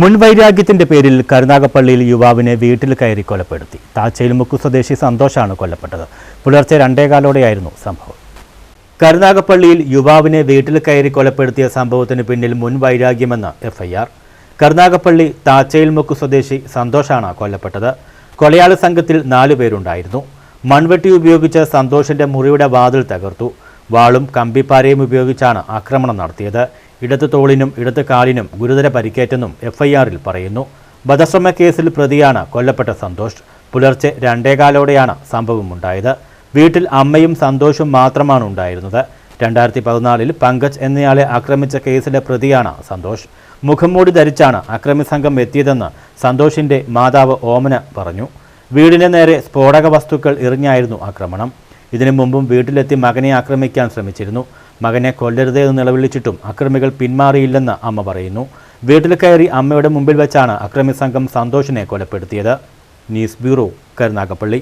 മുൻവൈരാഗ്യത്തിന്റെ പേരിൽ കരുനാഗപ്പള്ളിയിൽ യുവാവിനെ വീട്ടിൽ കയറി കൊലപ്പെടുത്തി. താച്ചയിൽ മുക്കു സ്വദേശി സന്തോഷാണ് കൊല്ലപ്പെട്ടത്. പുലർച്ചെ രണ്ടേകാലോടെയായിരുന്നു സംഭവം. കരുനാഗപ്പള്ളിയിൽ യുവാവിനെ വീട്ടിൽ കയറി കൊലപ്പെടുത്തിയ സംഭവത്തിന് പിന്നിൽ മുൻവൈരാഗ്യമെന്ന് എഫ്ഐആർ. കരുനാഗപ്പള്ളി താച്ചയിൽ മുക്കു സ്വദേശി സന്തോഷാണ് കൊല്ലപ്പെട്ടത്. കൊലയാളി സംഘത്തിൽ നാലു പേരുണ്ടായിരുന്നു. മൺവെട്ടി ഉപയോഗിച്ച് സന്തോഷിന്റെ മുറിയുടെ വാതിൽ തകർത്തു. വാളും കമ്പിപ്പാരയും ഉപയോഗിച്ചാണ് ആക്രമണം നടത്തിയത്. ഇടത് തോളിനും ഇടത് കാലിനും ഗുരുതര പരിക്കേറ്റെന്നും എഫ്ഐആറിൽ പറയുന്നു. വധശ്രമ കേസിൽ പ്രതിയാണ് കൊല്ലപ്പെട്ട സന്തോഷ്. പുലർച്ചെ രണ്ടേകാലോടെയാണ് സംഭവമുണ്ടായത് വീട്ടിൽ അമ്മയും സന്തോഷും മാത്രമാണ് ഉണ്ടായിരുന്നത്. രണ്ടായിരത്തി പതിനാലിൽ പങ്കജ് എന്നയാളെ ആക്രമിച്ച കേസിലെ പ്രതിയാണ് സന്തോഷ്. മുഖംമൂടി ധരിച്ചാണ് അക്രമി സംഘം എത്തിയതെന്ന് സന്തോഷിന്റെ മാതാവ് ഓമന പറഞ്ഞു. വീടിന് നേരെ സ്ഫോടക വസ്തുക്കൾ എറിഞ്ഞായിരുന്നു ആക്രമണം. ഇതിനു മുമ്പും വീട്ടിലെത്തി മകനെ ആക്രമിക്കാൻ ശ്രമിച്ചിരുന്നു. മകനെ കൊല്ലരുത് എന്ന് നിലവിളിച്ചിട്ടും അക്രമികൾ പിന്മാറിയില്ലെന്ന് അമ്മ പറയുന്നു. വീട്ടിൽ കയറി അമ്മയുടെ മുമ്പിൽ വെച്ചാണ് അക്രമി സംഘം സന്തോഷിനെ കൊലപ്പെടുത്തിയത്. News bureau Karunagappally.